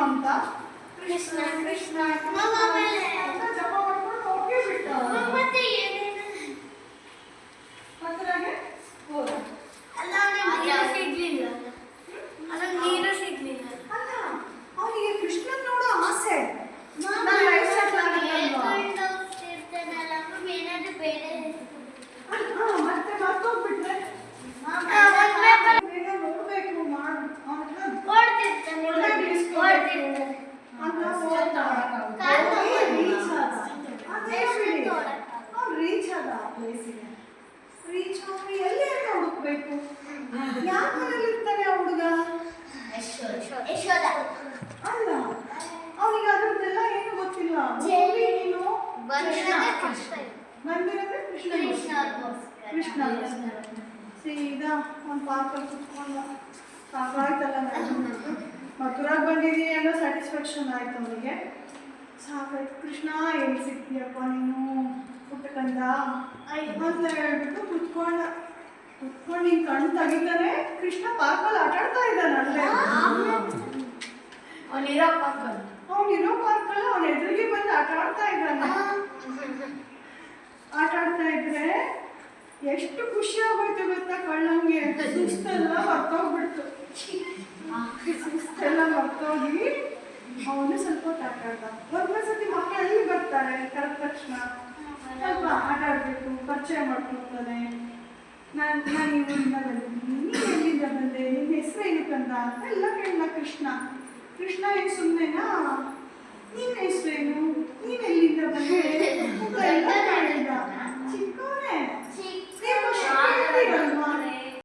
ಮರ್ತೋಗ್ತೀನೇನೋ ಅಂತ. ಕೃಷ್ಣ ಕೃಷ್ಣ ಕೃಷ್ಣ. ರೀಚ್ ಆಗಿ ಎಲ್ಲಿ ಅಂತ ಹುಡುಕ್ಬೇಕು? ಯಾರ ಮನೇಲಿ ಇರ್ತಾನೆ ಆ ಹುಡುಗ? ಅಲ್ಲ ಅವನಿಗೆ ಅದ್ರದ್ದೆಲ್ಲ ಏನು ಗೊತ್ತಿಲ್ಲ. ನೀನು ಬಂದಿರೋದೇ ಕೃಷ್ಣ. ಕೃಷ್ಣ. ಸೀದಾ ಒಂದು ಪಾರ್ಕಲ್ಲಿ ಕುತ್ಕೊಂಡ. ಸಾಕಾಯ್ತಲ್ಲ ಮಥುರಾಗ್ ಬಂದಿದ್ದೀನಿ ಅನ್ನೋ ಸ್ಯಾಟಿಸ್ಫ್ಯಾಕ್ಷನ್ ಆಯ್ತು ಅವನಿಗೆ. ಸಾಕಾಯ್ತು. ಕೃಷ್ಣ ಎಲ್ಲಿ ಸಿಗ್ತೀಯಪ್ಪ ನೀನು? ಪುಟ್ಟಕಂದ ಅಂತ ಹೇಳ್ಬಿಟ್ಟು ಕುತ್ಕೊಂಡ ಕುತ್ಕೊಂಡು ಹಿಂಗೆ ಕಣ್ಣು ತೆಗಿತಾನೆ. ಕೃಷ್ಣ ಪಾರ್ಕಲ್ಲಿ ಆಟಾಡ್ತಾ ಇದ್ದಾನೆ ಅಲ್ಲೇ. ಅವನಿರೋ ಪಕ್ಕದಲ್ಲಿ ಅವ್ನು ಇರೋ ಪಾರ್ಕಲ್ಲಿ ಅವನ ಎದುರಿಗೆ ಬಂದು ಆಟ ಆಡ್ತಾ ಇದ್ದಾನೆ. ಆಟ ಆಡ್ತಾ ಇದ್ರೆ ಎಷ್ಟು ಖುಷಿ ಆಗೋಯ್ತು ಗೊತ್ತಾ ಕಳ್ಳಂಗೆ ಸುಸ್ತೆಲ್ಲ ಮರ್ತೋಗ್ಬಿಡ್ತು. ಸುಸ್ತೆಲ್ಲ ಮರ್ತೋಗಿ ಅವನು ಸ್ವಲ್ಪ ಹೊತ್ತು ಆಟ ಆಡ್ದ ಒಂದ್ನೇ ಮಕ್ಕಳು ಎಲ್ಲಿ ಬರ್ತಾರೆ? ಕರೆದ ತಕ್ಷಣ. ಸ್ವಲ್ಪ ಆಟ ಆಡಬೇಕು, ಪರಿಚಯ ಮಾಡ್ಕೊಳ್ತಾನೆ ನಾನು ನಾನು ಎಲ್ಲಿಂದ ಬಂದೆ? ನಿನ್ನ ಹೆಸರು ಏನಕ್ಕಂತ ಅಂತ ಎಲ್ಲ ಕೇಳಲ್ಲ ಕೃಷ್ಣ. ಕೃಷ್ಣ ಏನು ಸುಮ್ಮನೆನಾ ನಿನ್ನ ಹೆಸರೇನು